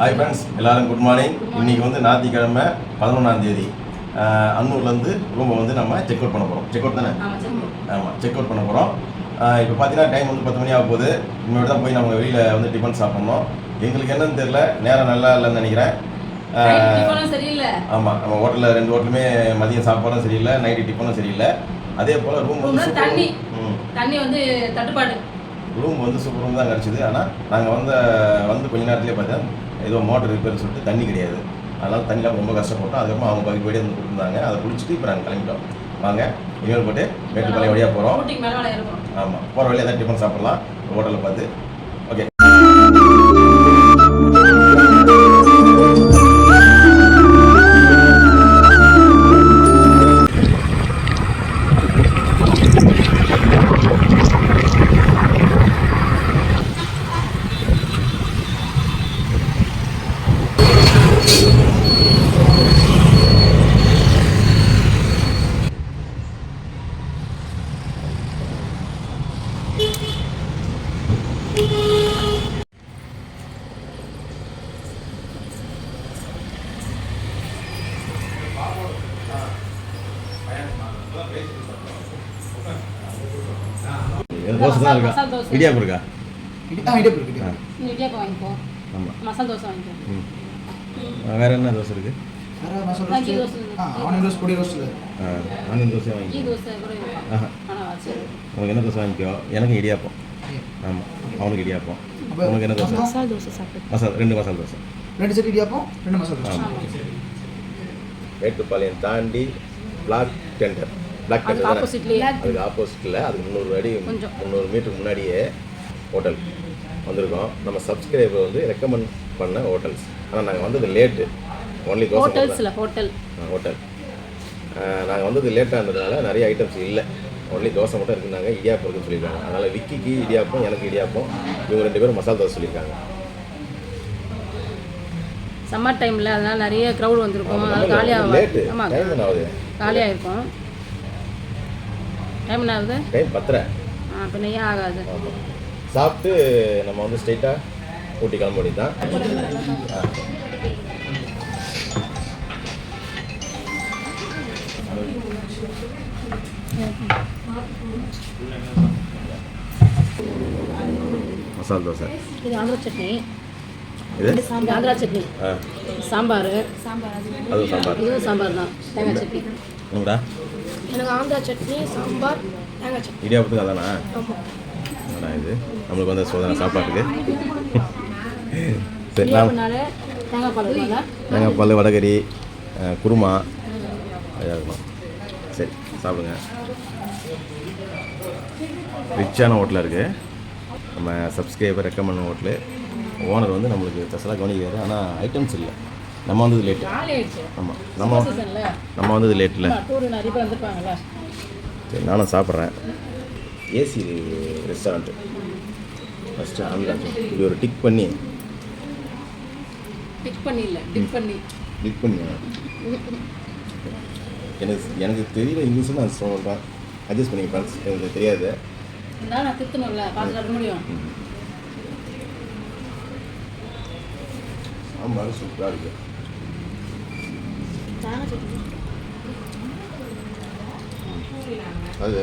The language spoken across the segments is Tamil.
ஹாய் ஃப்ரெண்ட்ஸ் எல்லாரும் குட் மார்னிங் இன்னைக்கு வந்து ஞாயிற்றுக்கிழமை பதினொன்றாம் தேதி. அன்னூர்லேருந்து ரூமை வந்து நம்ம செக் அவுட் பண்ண போகிறோம் செக் அவுட் தானே? ஆமாம் செக் அவுட் பண்ண போகிறோம் இப்போ பார்த்தீங்கன்னா டைம் வந்து பத்து மணி ஆக போகுது. இன்னொரு தான் போய் நம்ம வெளியில் வந்து டிஃபன் சாப்பிட்ணும். எங்களுக்கு என்னன்னு தெரியல. நேரம் நல்லா இல்லைன்னு நினைக்கிறேன். ஆமாம் நம்ம ஹோட்டலில் ரெண்டு ஹோட்டலுமே மதியம் சாப்பாடும் சரியில்லை நைட்டு டிஃபனும் சரியில்லை. அதே போல் ரூம் வந்து தண்ணி. தண்ணி வந்து தட்டுப்பாடு. ரூம் வந்து சூப்பர் ரூம் தான் கிடச்சிது. ஆனால் நாங்கள் வந்த வந்து கொஞ்ச நேரத்துலேயே பார்த்தா ஏதோ மோட்டர் ரிப்பேர்னு சொல்லிட்டு தண்ணி கிடையாது. அதனால் தண்ணிலாம் ரொம்ப கஷ்டப்பட்டோம். அதுக்கப்புறம் அவங்க பக்கத்து வழியாக வந்து கொடுத்துருந்தாங்க. அதை குடிச்சிட்டு இப்போ நாங்கள் கிளம்பிட்டோம். வாங்க இனிமேல் போட்டு மேட்டுப்பாளையம் வழியாக போகிறோம் ஆமாம் போகிற வழியாக ஏதாவது டிஃபன் சாப்பிட்லாம். ஹோட்டலில் பார்த்து தோசை தான் இருக்கா? மசாலா தோசை. இடியாப்பம் இருக்கா? ஆ இடியாப்பம் இருக்கு ஆ இடியாப்பம். நீ இடியாப்பம் வாங்கிக்கோ. ஆமாம் மசாலா தோசை வாங்கிக்கோ. வேறு என்ன தோசை இருக்குது வேற மசாலா ஆ, ஆ onion roast podi onion dosa dosa கூட ஆனால் சரி. உனக்கு என்ன தோசை வாங்கிக்கோ? எனக்கு இடியாப்பம். ஆமாம் அவனுக்கு இடியாப்பம். உனக்கு என்ன தோசை? மசாலா தோசை சாப்பிட்டு மசாலா ரெண்டு மசாலா தோசை. ரெண்டு செட் இடியாப்பம் ரெண்டு மசாலா ஆமாம் மேட்டுப்பாளையம் தாண்டி பிளாக் டெண்டர். பிளாக் ஆப்போசிட்லேயே அதுக்கு ஆப்போசிட்டில் அதுக்கு முந்நூறு அடி. முந்நூறு மீட்டருக்கு முன்னாடியே ஹோட்டல் வந்திருக்கோம். நம்ம சப்ஸ்கிரைபர் வந்து ரெக்கமெண்ட் பண்ண ஹோட்டல்ஸ் ஆனால் நாங்கள் வந்தது லேட்டு ஒன்லி. ஹோட்டல்ஸில் ஹோட்டல் ஹோட்டல் நாங்கள் வந்தது லேட்டாக இருந்ததுனால நிறைய ஐட்டம்ஸ் இல்லை. ஒன்லி தோசை மட்டும் இருக்குனாங்க இடியாப்பம் இருக்குன்னு சொல்லியிருக்காங்க. அதனால் விக்கிக்கு இடியாப்பம் எனக்கு இடியாப்பம் இவங்க ரெண்டு பேரும் மசாலா தோசை சொல்லியிருக்காங்க. சம்மர் டைமில் அதனால நிறைய க்ரௌட் வந்திருக்கும். அது காலியாக லேட்டு ஆமாம் காலியாக இருக்கும் டைம் என்ன ஆகுது டைம் பத்தரை. ஆ பின்ன ஏன் ஆகாது. சாப்பிட்டு நம்ம வந்து ஸ்ட்ரைட்டாக ஊட்டி கிளம்ப வேண்டியது தான் மசாலா தோசை. இது ஆந்திரா சட்னி. இது? ஆந்திரா சட்னி. சாம்பார். அதுவும் சாம்பார். இதுவும் சாம்பார் தான் தேங்காய் சட்னி. உங்கடா எனக்கு ஆந்திரா சட்னி சாம்பார் தேங்காய் சட்னி. இடியாப்பத்துக்கு அதானா? என்னடா இது? நம்மளுக்கு வந்த சோதனை சாப்பாட்டுக்கு. சரி நான் தேங்காய் பால் அஹ், குருமா. அதாக இருக்கும் சரி சாப்பிடுங்க. ரிச்சான ஹோட்டலாக இருக்குது நம்ம சப்ஸ்கிரைபர் ரெக்கமெண்ட் ஹோட்டலு. ஓனர் வந்து நம்மளுக்கு ஸ்பெஷலாக கவனிக்கிறாரு. ஆனால் ஐட்டம்ஸ் இல்லை. நம்ம வந்தது ஆயிடுச்சு. ஆமாம் நம்ம நம்ம வந்தது லேட்டில் வந்திருப்பாங்கல்ல. சரி நானும் சாப்பிட்றேன். ஏசி ரெஸ்டாரண்ட்டு ஃபஸ்ட்டு ஆன்லைன் இப்படி ஒரு டிக் பண்ணி. டிக் பண்ணி இல்லை டிக் பண்ணி. கிளிக் பண்ணி எனக்கு எனக்கு தெரியல இங்கிலீஷ் நான் சொல்கிறேன் அட்ஜஸ்ட் பண்ணி ஃப்ரெண்ட்ஸ் எனக்கு தெரியாது. நான் திருத்தணும்ல பார்த்து கட்ட முடியும். சாம்பார் சூப்பராக இருக்கு தேங்காய் சட்னி அது.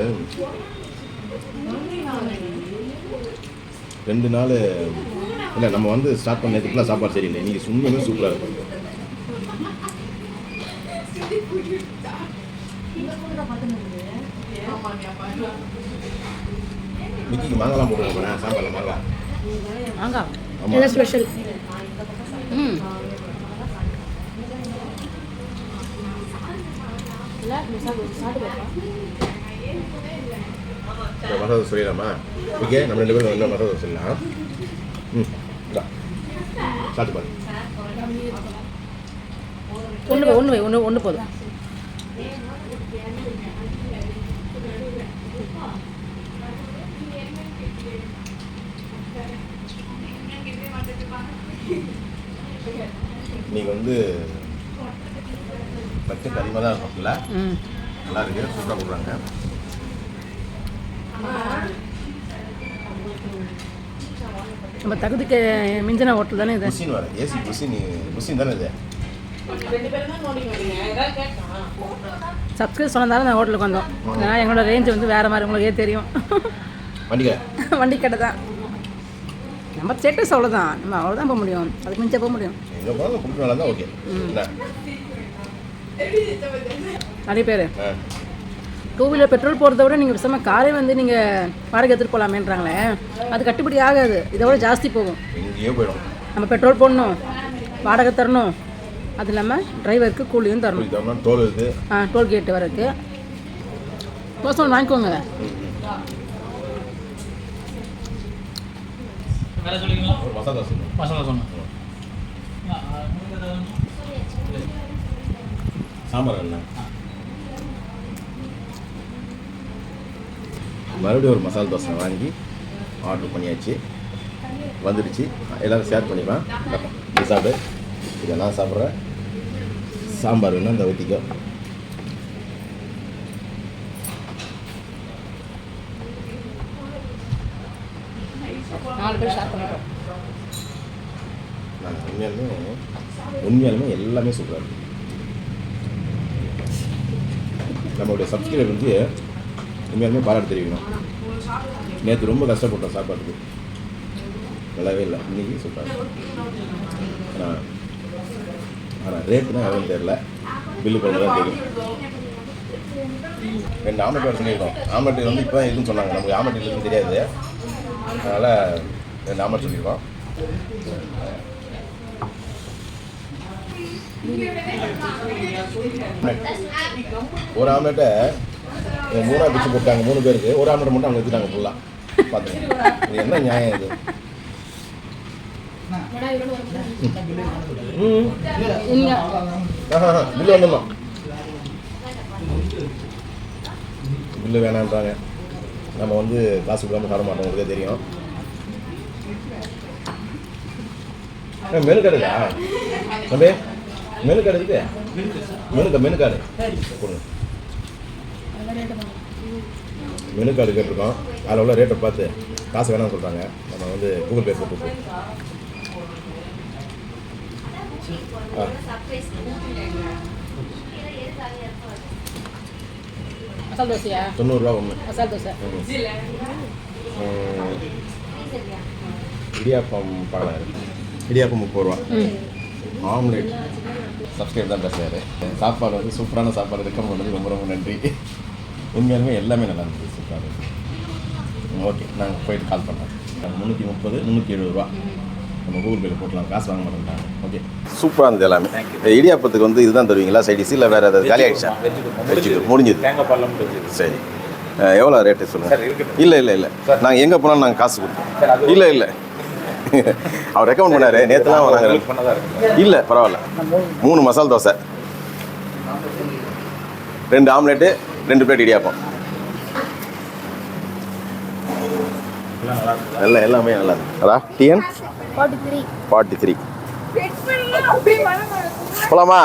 ரெண்டு நாள் இல்லை நம்ம வந்து ஸ்டார்ட் பண்ணதுக்குலாம் சாப்பாடு சரியில்லை. இன்றைக்கி சும்மாவே சூப்பராக இருக்கும் மிக்கிக்கு மாங்காலாம் போட்டுருங்க போனேன் சாம்பாரில் மாங்காய். மாங்காய் ஸ்பெஷல் ம். மசாலா தோசை சொல்லிடலாமா? ஓகே நம்ம ரெண்டு பேரும் இன்னும் மசாலா தோசை சொல்லலாம் ம். சாப்பிட்டு பாரு. ஒன்று வை ஒன்று ஒன்று ஒன்று போதும். இன்னைக்கு வந்து பட்ஜெட் அதிகமாக தான் இருக்கும்ல. நல்லா இருக்கு. சூப்பராக கொடுக்குறாங்க நம்ம தகுதிக்கு மிஞ்சின ஹோட்டல் தானே இது? குசின் வர ஏசி குசின் குசின் தானே இது? சப்ஸ்கிரைப் சொன்னதால நான் ஹோட்டலுக்கு வந்தோம். ஏன்னா எங்களோட ரேஞ்ச் வந்து வேறு மாதிரி உங்களுக்கே தெரியும். வண்டிக்கா வண்டி கடை தான். நம்ம ஸ்டேட்டஸ் அவ்வளோதான் நம்ம அவ்வளோதான் போக முடியும். அதுக்கு மிஞ்சா போக முடியும். ஓகே. நிறைய பேர். டூ வீலர் பெட்ரோல் போகிறத விட நீங்கள் பேசாமல் காரே வந்து நீங்கள் வாடகை எடுத்துகிட்டு போகலாமேன்றாங்களே அது கட்டுப்படி ஆகாது. இதை விட ஜாஸ்தி போகும். நம்ம பெட்ரோல் போடணும். வாடகை தரணும். அது இல்லாமல் டிரைவருக்கு கூலியும் தரணும். ஆ டோல்கேட் வரதுக்கு தோசை வாங்கிக்கோங்க. மசாலா தோசை மசாலா சொன்னேன். சாம்பார் என்ன மறுபடியும் ஒரு மசாலா தோசை வாங்கி ஆர்டர் பண்ணியாச்சு. வந்துடுச்சு. எல்லோரும் ஷேர் பண்ணிக்கலாம். நீ சாப்பிடு. இதை நான் சாப்பிட்றேன். சாம்பார் வேணும் இந்த ஊற்றிக்கோ நாலு பேர் ஷேர் பண்ணிட்டோம். நான் உண்மையாலுமே உண்மையாலுமே எல்லாமே சூப்பராக இருக்கு. நம்மளுடைய சப்ஸ்கிரைபர் வந்து உண்மையாலுமே பாராட்டு தெரிவிக்கணும். நேற்று ரொம்ப கஷ்டப்பட்டோம் சாப்பாட்டுக்கு. நல்லாவே இல்லை. இன்றைக்கி சூப்பராக ஆனால் ஆனால் ரேட்டுனா எவ்வளோ தெரில பில்லு பண்ண தான் தெரியும். ரெண்டு ஆம்லெட் வேறு சொல்லியிருக்கோம். ஆம்லெட் வந்து இப்போ இதுன்னு சொன்னாங்க. நமக்கு ஆம்லெட் இருக்குன்னு தெரியாது. அதனால் ரெண்டு ஆம்லெட் சொல்லியிருக்கோம். ஒரு ஆம்லெட்டை மூணா பிச்சு போட்டாங்க மூணு பேருக்கு. ஒரு ஆம்லெட் மட்டும் அவங்க வச்சுட்டாங்க ஃபுல்லாக பார்த்துங்க இது என்ன நியாயம் இது? பில்லு வந்துடணும் பில்லு வேணான்றாங்க. நம்ம வந்து காசு கொடுக்காம தர மாட்டோம் உங்களுக்கே தெரியும். மெனு கார்டு இருக்கா? தம்பி மெனு கார்டு இருக்கு? Menu menu card. கொடுங்க. மெனு கார்டு கேட்டிருக்கோம். அதில் உள்ள ரேட்டை பார்த்து காசு வேணாம்னு சொல்கிறாங்க நம்ம வந்து கூகுள் பே போட்டு. ஆ. மசாலா தோசையா? தொண்ணூறுரூவா ஒன்று மசாலா தோசை. இடியாப்பம் பார்க்கலாம் இடியாப்பம் முப்பது ரூபா. ஆம்லேட். சப்ஸ்கிரைப் தான் பேசுகிறாரு சாப்பாடு வந்து சூப்பரான சாப்பாடு ரெக்கம் பண்ணது ரொம்ப ரொம்ப நன்றி. உண்மையாலுமே எல்லாமே நல்லா இருந்தது சூப்பராக ஓகே நாங்கள் போயிட்டு கால் பண்ணுறோம் முந்நூற்றி முப்பது முந்நூற்றி எழுபது ரூபா. நம்ம கூகுள் பேல போட்டலாம் காசு வாங்க மாட்டோம்ட்டாங்க ஓகே. சூப்பராக இருந்தது எல்லாமே. இடியாப்பத்துக்கு வந்து இதுதான் தருவீங்களா? சைடிஸ் இல்லை வேறு ஏதாவது காலி ஆகிடுச்சா வச்சுட்டு முடிஞ்சது. தேங்காய் முடிஞ்சது. சரி. எவ்வளோ ரேட்டு சொல்லுங்கள் இல்லை இல்லை இல்லை. நாங்கள் எங்கே போனாலும் நாங்கள் காசு கொடுப்போம். இல்லை இல்லை. அவர் ரெக்கமெண்ட் பண்ணாரு. நேற்றுலாம் நாங்கள் இல்லை பரவாயில்ல. மூணு மசால் தோசை. ரெண்டு ஆம்லெட்டு ரெண்டு பிளேட் இடியாப்பம். நல்ல எல்லாமே நல்லா அதா TN? Forty three. Forty three. போலாமா?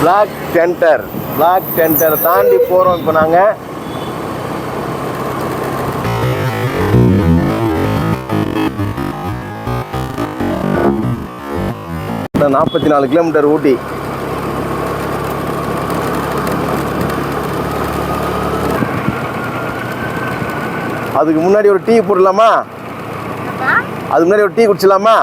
பிளாக் டென்டர் பிளாக் டென்டர் தாண்டி போகிறோம் இப்போ நாங்கள் நாற்பத்தி நாலு கிலோமீட்டர் ஊட்டி. அதுக்கு முன்னாடி ஒரு டீ போடலாமா? அதுக்கு முன்னாடி ஒரு டீ குடிச்சலாமா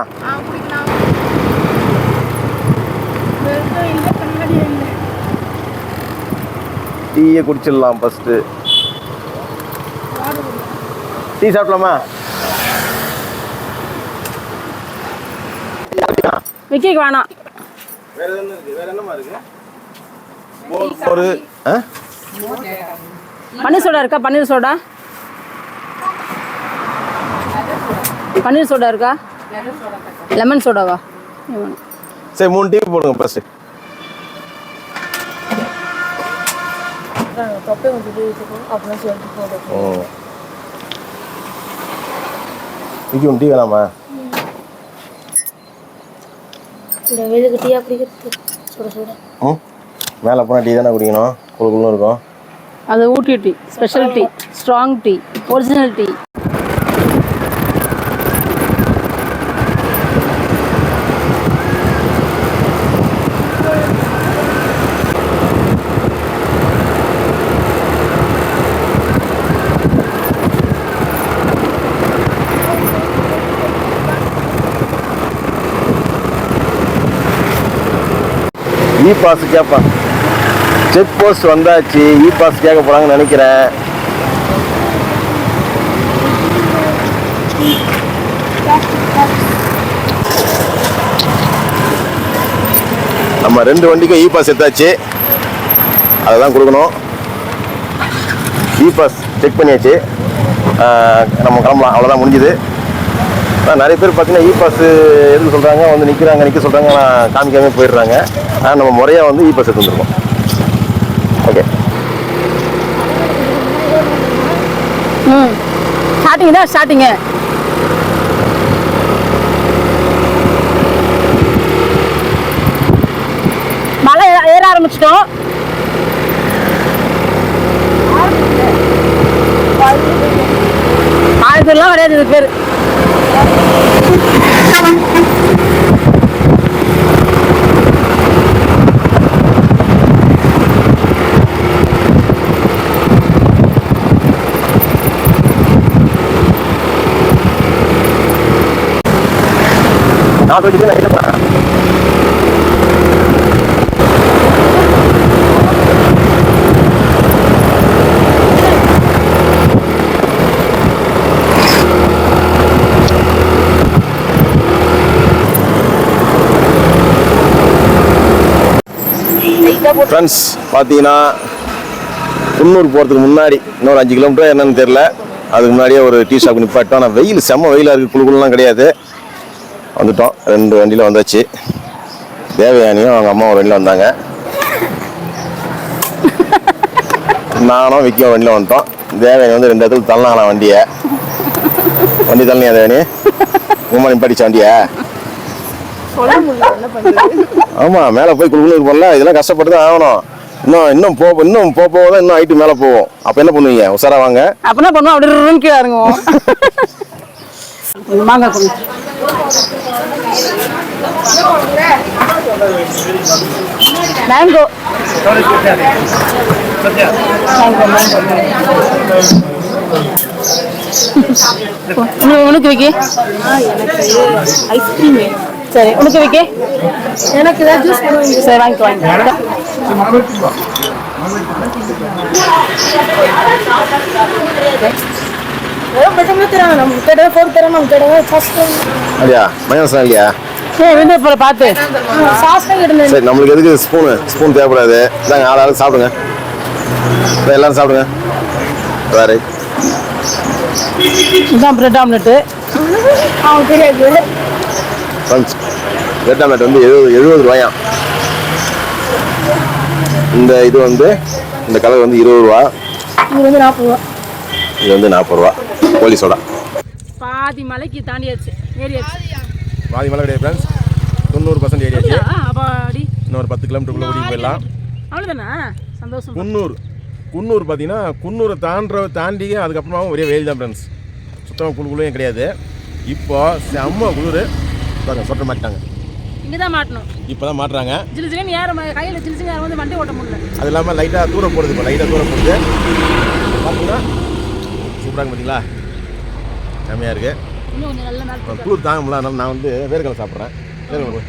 டீயை குடிச்சிடலாம் ஃபஸ்ட்டு டீ சாப்பிடலாமா? விக்கிக்கு வேணாம். வேற என்ன இருக்கு? வேற என்னமா இருக்கு? ஒரு ஆ? பன்னீர் சோடா இருக்கா? பன்னீர் சோடா? பன்னீர் சோடா இருக்கா? லெமன் சோடாவா? சரி மூணு டீ போடுங்க கொஞ்சம் அப்புறம் டீ வேணாமா? இந்த வெயிலுக்கு டீயா குடிக்கிறது. சுட சுட ம் மேலே போனால் டீ தானே குடிக்கணும்? குழு குழுன்னு இருக்கும். அது Ooty tea special tea strong tea original tea. E pass கேட்பான் செக் போஸ்ட் வந்தாச்சு இ பாஸ் கேட்க போகிறாங்கன்னு நினைக்கிறேன். நம்ம ரெண்டு வண்டிக்கும் இ பாஸ் எடுத்தாச்சு. அதை தான் கொடுக்கணும். இ பாஸ் செக் பண்ணியாச்சு நம்ம கிளம்பலாம். அவ்வளோதான் முடிஞ்சுது. நிறைய பேர் பார்த்தீங்கன்னா இ பாஸ் எதுக்கு சொல்கிறாங்க வந்து நிற்கிறாங்க நிற்க சொல்கிறாங்க ஆனால் காமிக்காமே போயிடுறாங்க. ஆனால் நம்ம முறையாக வந்து இ பாஸ் எடுத்து வந்துருக்கோம். ஓகே ம். ஸ்டார்டிங் தான் ஸ்டார்டிங்கு மலை ஏற ஆரம்பிச்சிட்டோம். இதெல்லாம் கிடையாது இது பேர். நான் சொல்லிட்டு நான் ஃப்ரெண்ட்ஸ் பார்த்தீங்கன்னா குன்னூர் போகிறதுக்கு முன்னாடி இன்னொரு அஞ்சு கிலோமீட்டர் என்னன்னு தெரில அதுக்கு முன்னாடியே ஒரு டீ ஷாப் நிப்பாட்டோம் ஆனால் வெயில் செம்ம வெயிலாக இருக்குது குழுக்குலாம் கிடையாது. வந்துட்டோம். ரெண்டு வண்டியில் வந்தாச்சு. தேவயானியும் அவங்க அம்மா ஒரு வண்டியில் வந்தாங்க. நானும் விக்கியும் வண்டியில் வந்துட்டோம். தேவயானி வந்து ரெண்டு இடத்துல தள்ளலாம் வண்டியை. வண்டி தள்ளியா தேவயானி? உமா நிப்பாட்டிச்ச வண்டியை? ஆமாம் மேலே போய் குழுக்குன்னு போடல இதெல்லாம் கஷ்டப்பட்டு தான் ஆகணும். இன்னும் இன்னும் போ இன்னும் போக போக தான் இன்னும் ஹைட்டு மேலே போவோம். அப்போ என்ன பண்ணுவீங்க? உஷாரா வாங்க. அப்படின்னா பண்ணுவோம்? அப்படி இருன்னு கீழே இறங்குவோம். மாங்காய் மேங்கோ உனக்கு விக்கி. ஐஸ்கிரீம் சரி உனக்கு விக்கி? எனக்கு ஏதாவது ஜூஸ் பண்ணுவீங்க சரி தடவை ஃபர்ஸ்ட் அப்படியா? மைனஸ் இல்லையா? பார்த்து சரி நம்மளுக்கு எதுக்கு ஸ்பூனு ஸ்பூன் தேவைப்படாது. இதாங்க ஆள் ஆள் சாப்பிடுங்க. எல்லாரும் சாப்பிடுங்க. வேறு இதுதான் பிரெட் ஆம்லெட்டு அவன் தெரியாது ஃப்ரெண்ட்ஸ் ரெட் ஆம்லெட் வந்து எழுபது எழுபது ரூபாயாம் இந்த இது வந்து இந்த கலர் வந்து இருபது ரூபா. இது வந்து நாற்பது ரூபா. இது வந்து நாற்பது ரூபா. கோலி சோடா. பாதி மலைக்கு தாண்டியாச்சு ஏறியாச்சு. பாதி மலை கிடையாது ஃப்ரெண்ட்ஸ் தொண்ணூறு பர்சன்ட் ஏரியாச்சு அப்பாடி இன்னொரு பத்து கிலோமீட்டருக்குள்ளே ஓடி போயிடலாம். அவ்வளோதானே சந்தோஷம். குன்னூர். குன்னூர் பார்த்தீங்கன்னா குன்னூரை தாண்டுற தாண்டி அதுக்கப்புறமா ஒரே வெயில் தான் ஃப்ரெண்ட்ஸ் சுத்தமாக குழுக்குள்ளையும் கிடையாது. இப்போ செம்ம குளிர். பாருங்க சொட்ட மாட்டாங்க இங்கே தான் மாட்டணும். இப்போ தான் மாட்டுறாங்க. ஜிலு ஜிலுன்னு ஏற கையில் ஜிலு ஜிலு வந்து வண்டி ஓட்ட முடியல. அது இல்லாமல் லைட்டாக தூரம் போடுது இப்போ லைட்டாக தூரம் போடுது. பார்த்தீங்கன்னா சூப்பராக பார்த்தீங்களா செம்மையாக இருக்குது இன்னும் கொஞ்சம் நல்ல குளிர் தாங்க முடியல நான் வந்து வேர்க்கடலை சாப்பிட்றேன். வேர்க்கடலை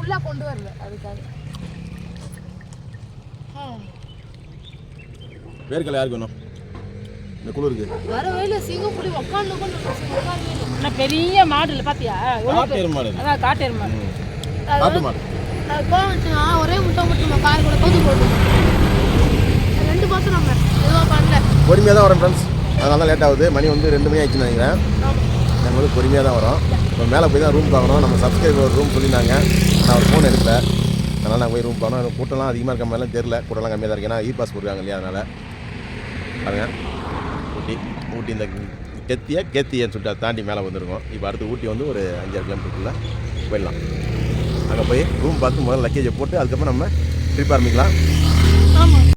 உள்ளே கொண்டு வரல அதுக்காக. வேர்க்கடலை யாருக்கு வேணும்? இந்த குளிருக்கு வர வேலை சிங்கப்பூடி உட்காந்து உட்காந்து பெரிய மாடு இல்லை பார்த்தியா எவ்வளோ காட்டு எருமாடு இது. அதான் காட்டு எருமாடு காட்டு மாடு. கோவம் வச்சுனா ஒரே முட்டை மட்டும் காய் கூட கொது போட்டு ரெண்டு மாதம் நம்ம எதுவும் பண்ணல. பொறுமையாக தான் வரும் ஃப்ரெண்ட்ஸ் அதனால தான் லேட் ஆகுது. மணி வந்து ரெண்டு மணி ஆயிடுச்சுன்னு நினைக்கிறேன். நாங்கள் வந்து பொறுமையாக தான் வரோம். இப்போ மேலே போய் தான் ரூம் பார்க்கணும். நம்ம சப்ஸ்கிரைபர் ரூம் சொல்லியிருந்தாங்க. நான் ஒரு ஃபோன் எடுப்பேன் அதனால் நான் போய் ரூம் பார்க்கணும். கூட்டம்லாம் அதிகமாக இருக்க மாதிரிலாம் தெரில கூட்டம்லாம் கம்மியாக தான் இருக்கு. ஏன்னா இ பாஸ் போடுறாங்க இல்லையா அதனால். பாருங்க. ஊட்டி இந்த கெத்திய கெத்தியன்னு சொல்லிட்டு அதை தாண்டி மேலே வந்திருக்கோம். இப்போ அடுத்து ஊட்டி வந்து ஒரு அஞ்சாறு கிலோமீட்டருக்குள்ளே போயிடலாம். அங்கே போய் ரூம் பார்த்து முதல்ல லக்கேஜை போட்டு அதுக்கப்புறம் நம்ம ட்ரிப் ஆரம்பிக்கலாம். ஆமாம்